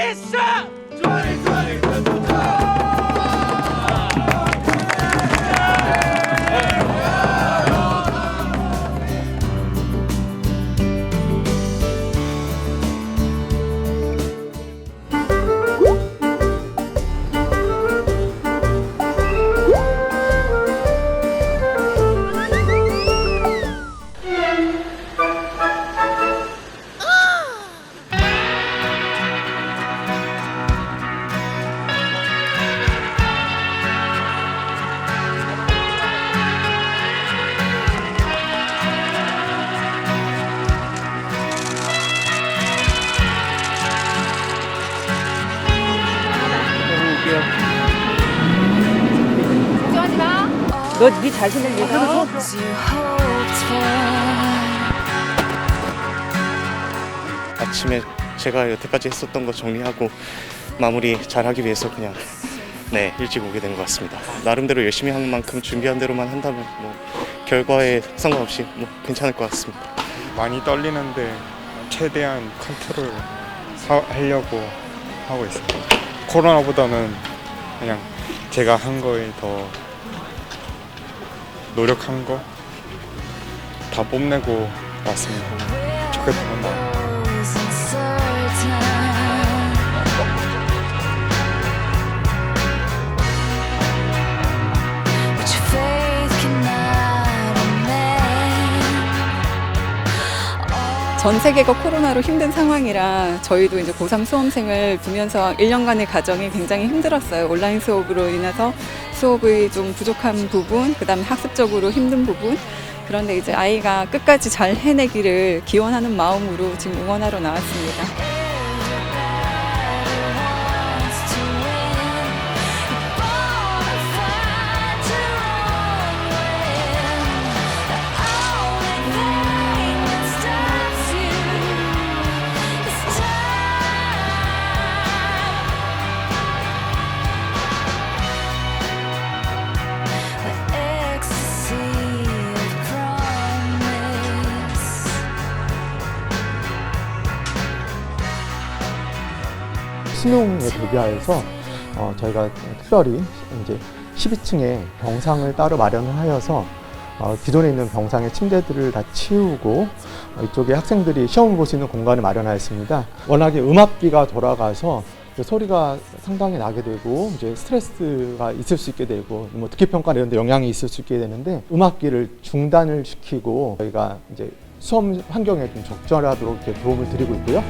걱정 너 네 자신을 믿어. 아침에 제가 여태까지 했었던 거 정리하고 마무리 잘하기 위해서 그냥 네 일찍 오게 된 것 같습니다. 나름대로 열심히 하는 만큼 준비한 대로만 한다면 뭐 결과에 상관없이 뭐 괜찮을 것 같습니다. 많이 떨리는데 최대한 컨트롤 하, 하려고 하고 있습니다. 코로나보다는 그냥 제가 한 거에 더 노력한 거 다 뽐내고 왔습니다. 좋겠다. 전 세계가 코로나로 힘든 상황이라 저희도 이제 고3 수험생을 두면서 1년간의 과정이 굉장히 힘들었어요. 온라인 수업으로 인해서 수업이 좀 부족한 부분, 그 다음에 학습적으로 힘든 부분. 그런데 이제 아이가 끝까지 잘 해내기를 기원하는 마음으로 지금 응원하러 나왔습니다. 수능에 대비하여서 어, 저희가 특별히 이제 12층에 병상을 따로 마련을 하여서 어, 기존에 있는 병상의 침대들을 다 치우고 어, 이쪽에 학생들이 시험을 볼수 있는 공간을 마련하였습니다. 워낙에 음압기가 돌아가서 소리가 상당히 나게 되고 이제 스트레스가 있을 수 있게 되고 뭐 듣기 평가 이런 데 영향이 있을 수 있게 되는데 음악기를 중단을 시키고 저희가 이제 수험 환경에 좀 적절하도록 이렇게 도움을 드리고 있고요.